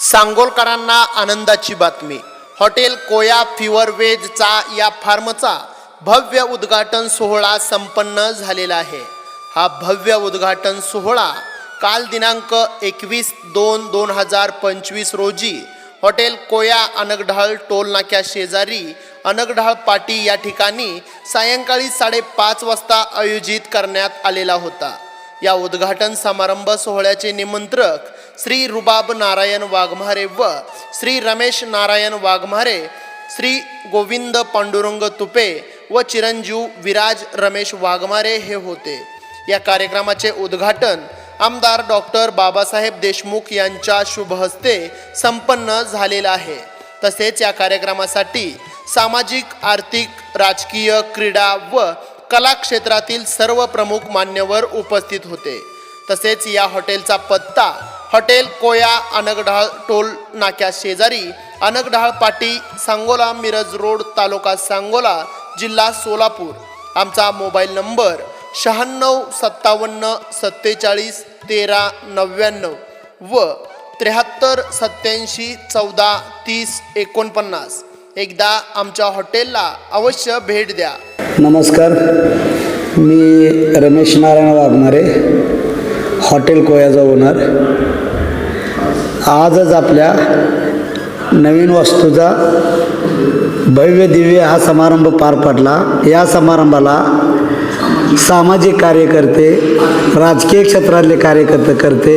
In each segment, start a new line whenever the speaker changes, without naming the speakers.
सांगोलकरांना आनंदाची बातमी. हॉटेल कोया फिवर वेजचा या फार्मचा भव्य उद्घाटन सोहळा संपन्न झालेला आहे. हा भव्य उद्घाटन सोहळा काल दिनांक एकवीस दोन दोन हजार पंचवीस रोजी हॉटेल कोया अनगढाळ टोल नाक्या शेजारी अनगढाळ पाटी या ठिकाणी सायंकाळी साडेपाच वाजता आयोजित करण्यात आलेला होता. या उद्घाटन समारंभ सोहळ्याचे निमंत्रक श्री रुबाब नारायण वाघमारे व श्री रमेश नारायण वाघमारे श्री गोविंद पांडुरंग तुपे व चिरंजीव विराज रमेश वाघमारे हे होते. या कार्यक्रमाचे उद्घाटन आमदार डॉक्टर बाबासाहेब देशमुख यांच्या शुभ हस्ते संपन्न झालेलं आहे. तसेच या कार्यक्रमासाठी सामाजिक आर्थिक राजकीय क्रीडा व कला क्षेत्रातील सर्व प्रमुख मान्यवर उपस्थित होते. तसेच या हॉटेलचा पत्ता हॉटेल कोया अनगढाळ टोल नाक्या शेजारी अनगढाळ पाटी सांगोला मिरज रोड तालुका सांगोला जिल्हा सोलापूर. आमचा मोबाईल नंबर शहाण्णव सत्तावन्न सत्तेचाळीस तेरा नव्याण्णव व त्र्याहत्तर सत्याऐंशी चौदा तीस एकोणपन्नास. एकदा आमच्या हॉटेलला अवश्य भेट द्या.
नमस्कार. मी रमेश नारायण वाघमारे हॉटेल कोयाचा ओनर आजच आपल्या नवीन वस्तूचा भव्य दिव्य हा समारंभ पार पडला. या समारंभाला सामाजिक कार्यकर्ते राजकीय क्षेत्रातले कार्यकर्ते करते.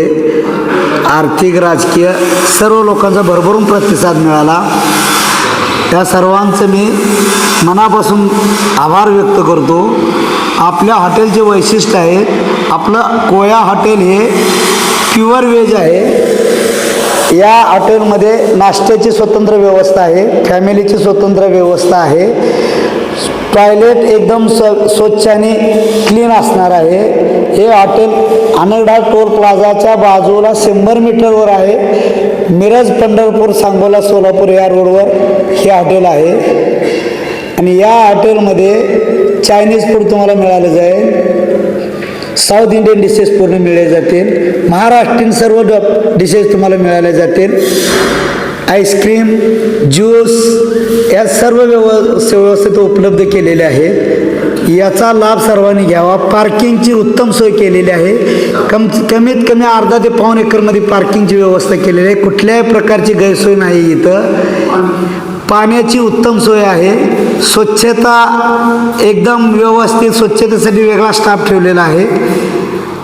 आर्थिक राजकीय सर्व लोकांचा भरभरून प्रतिसाद मिळाला. त्या सर्वांचं मी मनापासून आभार व्यक्त करतो. आपल्या हॉटेलचे वैशिष्ट्य आहे आपलं कोया हॉटेल हे प्युअर व्हेज आहे. या हॉटेलमध्ये नाश्त्याची स्वतंत्र व्यवस्था आहे फॅमिलीची स्वतंत्र व्यवस्था आहे. टॉयलेट एकदम स्व स्वच्छ आणि क्लीन असणार आहे. हे हॉटेल अनगढा टोल प्लाझाच्या बाजूला शंभर मीटरवर आहे. मिरज पंढरपूर सांगोला सोलापूर या रोडवर हे हॉटेल आहे. आणि या हॉटेलमध्ये चायनीज फूड तुम्हाला मिळालं जाईल. साऊथ इंडियन डिशेस पूर्ण मिळले जातील. महाराष्ट्रीयन सर्व डिशेस तुम्हाला मिळाल्या जातील. आईस्क्रीम ज्यूस या सर्व व्यव व्यवस्थित उपलब्ध केलेले आहेत. याचा लाभ सर्वांनी घ्यावा. पार्किंगची उत्तम सोय केलेली आहे. कम कमीत कमी अर्धा ते पाऊन एकरमध्ये पार्किंगची व्यवस्था केलेली आहे. कुठल्याही प्रकारची गैरसोय नाही इथं. पाण्याची उत्तम सोय आहे. स्वच्छता एकदम व्यवस्थित स्वच्छतेसाठी वेगळा स्टाफ ठेवलेला आहे.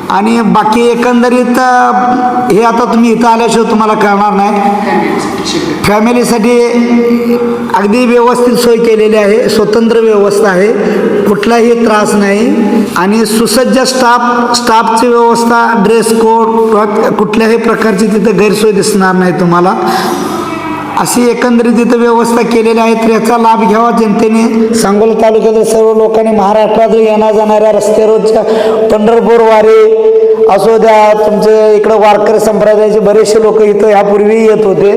आणि बाकी एकंदरीत हे आता तुम्ही इथं आल्याशिवाय तुम्हाला कळणार नाही. फॅमिलीसाठी अगदी व्यवस्थित सोय केलेली आहे स्वतंत्र व्यवस्था आहे कुठलाही त्रास नाही. आणि सुसज्ज स्टाफ स्टाफची व्यवस्था ड्रेस कोड कुठल्याही प्रकारची तिथं गैरसोय दिसणार नाही तुम्हाला. अशी एकंदरीत इथं व्यवस्था केलेली आहे तर याचा लाभ घ्यावा जनतेने. सांगोला तालुक्यातील सर्व लोकांनी महाराष्ट्रात येण्या जाणाऱ्या रस्त्यारोजच्या पंढरपूर वारी असो द्या तुमचे इकडं वारकरी संप्रदायाचे बरेचसे लोक इथं ह्यापूर्वी येत होते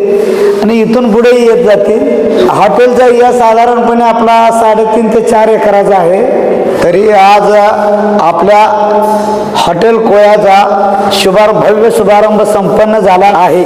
आणि इथून पुढेही येत जातील. हॉटेलचा या साधारणपणे आपला साडेतीन ते चार एकराचा आहे. तरी आज आपल्या हॉटेल कोयाचा शुभार भव्य शुभारंभ संपन्न झाला आहे.